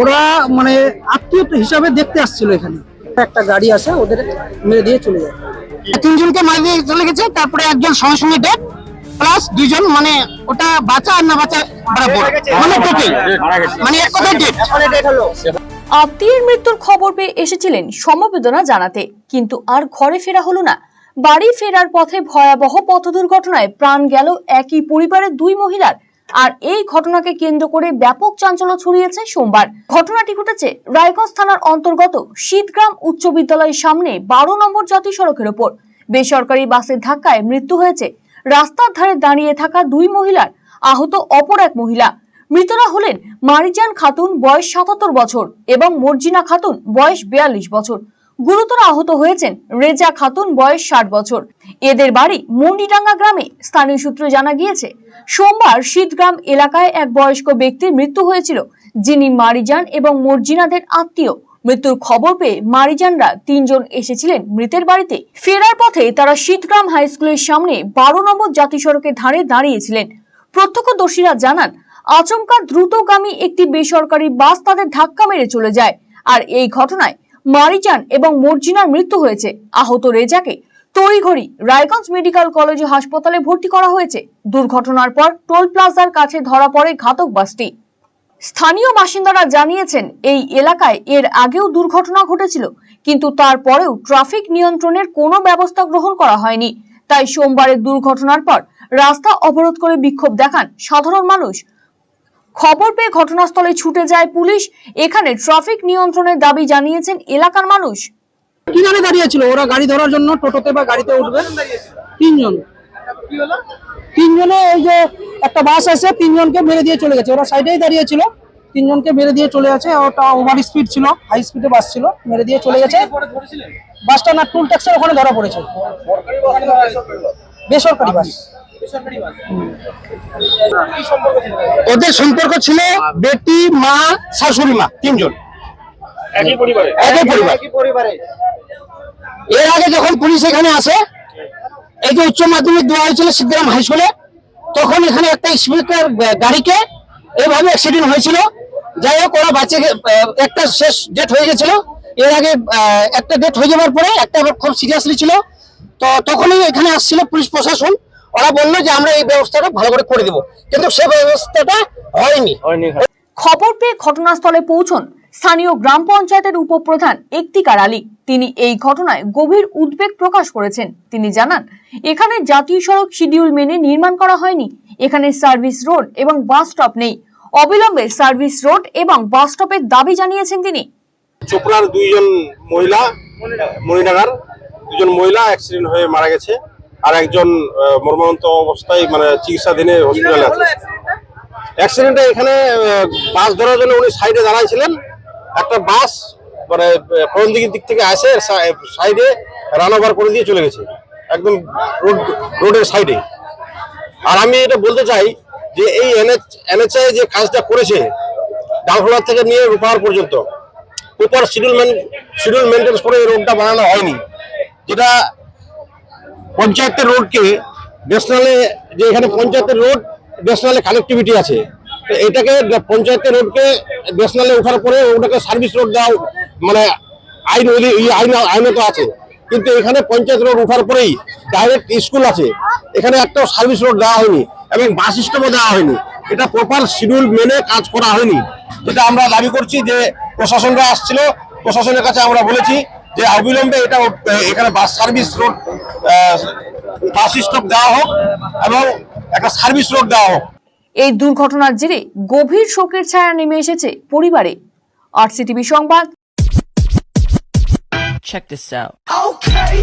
ওরা মানে আত্মীয় হিসাবে দেখতে আসছিল এখানে। একটা গাড়ি আসে ওদের মেরে দিয়ে চলে যায়। তিনজনকে মারি দিয়ে চলে গেছে তারপরে একজন সঙ্গে সঙ্গে ডেট প্লাস দুইজন মানে ওটা বাঁচা আর না বাঁচা বরাবর। মানে টোটাল মানে এক কথায় ডেট আত্মীয়ের মৃত্যুর খবর পেয়ে এসেছিলেন সমবেদনা জানাতে। কিন্তু আর ঘরে ফেরা হলো না। বাড়ি ফেরার পথে ভয়াবহ পথ দুর্ঘটনায় প্রাণ গেল একই পরিবারের দুই মহিলার। আর এই ঘটনাকে কেন্দ্র করে ব্যাপক চাঞ্চল্য ছড়িয়েছে সোমবার। ঘটনাটি ঘটেছে রায়গঞ্জ থানার অন্তর্গত শীতগ্রাম উচ্চ বিদ্যালয়ের সামনে বারো নম্বর জাতীয় সড়কের ওপর। বেসরকারি বাসের ধাক্কায় মৃত্যু হয়েছে রাস্তার ধারে দাঁড়িয়ে থাকা দুই মহিলার, আহত অপর এক মহিলা। মৃতরা হলেন মারিজান খাতুন, বয়স সাতাত্তর বছর, এবং মর্জিনা খাতুন, বয়স বিয়াল্লিশ বছর। গুরুতর আহত হয়েছেন রেজা খাতুন, বয়স ষাট বছর। এদের বাড়ি মন্ডিডাঙ্গা গ্রামে, স্থানীয় সূত্রে জানা গিয়েছে। সোমবার শীতগ্রাম এলাকায় এক বয়স্ক ব্যক্তির মৃত্যু হয়েছিল, যিনি মারিজান এবং মর্জিনাদের আত্মীয়। মৃত্যুর খবর পেয়ে মারিজানরা তিনজন এসেছিলেন মৃতের বাড়িতে। ফেরার পথে তারা শীতগ্রাম হাই স্কুলের সামনে বারো নম্বর জাতীয় সড়কের ধারে দাঁড়িয়েছিলেন। প্রত্যক্ষদর্শীরা জানান, আচমকা দ্রুতগামী একটি বেসরকারি বাস তাদের ধাক্কা মেরে চলে যায়। আর এই ঘটনায় মারিজান এবং মর্জিনার মৃত্যু হয়েছে। আহত রেজাকে তড়িঘড়ি রায়গঞ্জ মেডিকেল কলেজ হাসপাতালে ভর্তি করা হয়েছে। দুর্ঘটনার পর টোল প্লাজার কাছে ধরা পড়ে ঘাতক বাসটি। স্থানীয় বাসিন্দারা জানিয়েছেন, এই এলাকায় এর আগেও দুর্ঘটনা ঘটেছিল, কিন্তু তারপরেও ট্রাফিক নিয়ন্ত্রণের কোনো ব্যবস্থা গ্রহণ করা হয়নি। তাই সোমবারের দুর্ঘটনার পর রাস্তা অবরোধ করে বিক্ষোভ দেখান সাধারণ মানুষ। খবর পেয়ে ঘটনাস্থলে ছুটে যায় পুলিশ। এখানে ট্রাফিক নিয়ন্ত্রণের দাবি জানিয়েছেন এলাকার মানুষ। কিনারে দাঁড়িয়ে ছিল? ওরা গাড়ি ধরার জন্য টোটোতে বা গাড়িতে উঠবে? তিনজন। তিনজনে ওই যে একটা বাস আছে তিনজনকে মেরে দিয়ে চলে গেছে। ওরা সাইডেই দাঁড়িয়ে ছিল। তিনজনকে মেরে দিয়ে চলে গেছে। ওটা ওভার স্পিড ছিল হাই স্পিডে বাস ছিল মেরে দিয়ে চলে গেছে। বাসটা না টুল ট্যাক্সের ওখানে ধরা পড়েছে। বেসরকারি বাস? ওদের সম্পর্ক ছিল বেটি মা শাশুড়ি মা তিনজন। একই পরিবারে? একই পরিবার। এর আগে যখন পুলিশ এখানে আসে এই যে উচ্চ মাধ্যমিক দেওয়া হয়েছিল সিদ্ধারাম হাই স্কুলে তখন এখানে একটা স্পিকার গাড়িকে এভাবে অ্যাক্সিডেন্ট হয়েছিল। যাই হোক ওরা বাচ্চা একটা শেষ ডেট হয়ে গেছিল। এর আগে একটা ডেট হয়ে যাওয়ার পরে একটা আবার খুব সিরিয়াসলি ছিল। তো তখনই এখানে আসছিল পুলিশ প্রশাসন। ওরা বলল যে আমরা এই ব্যবস্থাটা ভালো করে করে দেবো। কিন্তু সে ব্যবস্থাটা হয়নি। হয়নি খবর পেয়ে ঘটনাস্থলে পৌঁছন স্থানীয় গ্রাম পঞ্চায়েতের উপপ্রধান একতিকার আলী। তিনি এই ঘটনায় গভীর উদ্বেগ প্রকাশ করেছেন। তিনি জানান এখানে জাতীয় সড়ক শিডিউল মেনে নির্মাণ করা হয়নি। এখানে সার্ভিস রোড এবং বাস স্টপ নেই। অবিলম্বে সার্ভিস রোড এবং বাস স্টপের দাবি জানিয়েছেন তিনি। চোপড়ার দুইজন মহিলা মণিনগর দুজন মহিলা অ্যাক্সিডেন্ট হয়ে মারা গেছে। আর একজন আহ, মর্মাহত অবস্থায় মানে চিকিৎসাধীনে হসপিটালে আছে। অ্যাক্সিডেন্টে এখানে বাস ধরার জন্য উনি সাইডে দাঁড়াইছিলেন একটা বাস মানে ফোন দিকের দিক থেকে আসে সাইডে রান ওভার করে দিয়ে চলে গেছে, একদম রোড, রোডের সাইডে। আর আমি এটা বলতে চাই যে এই এনএচ, এনএচআই যে কাজটা করেছে, ডালখোলা থেকে নিয়ে রূপাহার পর্যন্ত প্রপার শিডিউল শিডিউল মেনটেন্স করে এই রোডটা বানানো হয়নি। যেটা পঞ্চায়েতের রোডকে ন্যাশনালে যে এখানে পঞ্চায়েতের রোড ন্যাশনালে কানেক্টিভিটি আছে। তো এটাকে পঞ্চায়েতের রোডকে ন্যাশনালে ওঠার পরে ওটাকে সার্ভিস রোড দেওয়া মানে আইন আইন আইন আইনত আছে। কিন্তু এখানে পঞ্চায়েত রোড ওঠার পরেই ডাইরেক্ট স্কুল আছে। এখানে একটাও সার্ভিস রোড দেওয়া হয়নি এবং বাস সিস্টেমও দেওয়া হয়নি। এটা প্রপার শিডিউল মেনে কাজ করা হয়নি। যেটা আমরা দাবি করছি যে প্রশাসনরা আসছিল, প্রশাসনের কাছে আমরা বলেছি যে অবিলম্বে এটা, এখানে bus service road bus stop দেওয়া হোক এবং একটা সার্ভিস রোড দেওয়া হোক। এই দুর্ঘটনার জেরে গভীর শোকের ছায়া নেমে এসেছে পরিবারে। আর সিটিভি সংবাদ। Check this out. Okay,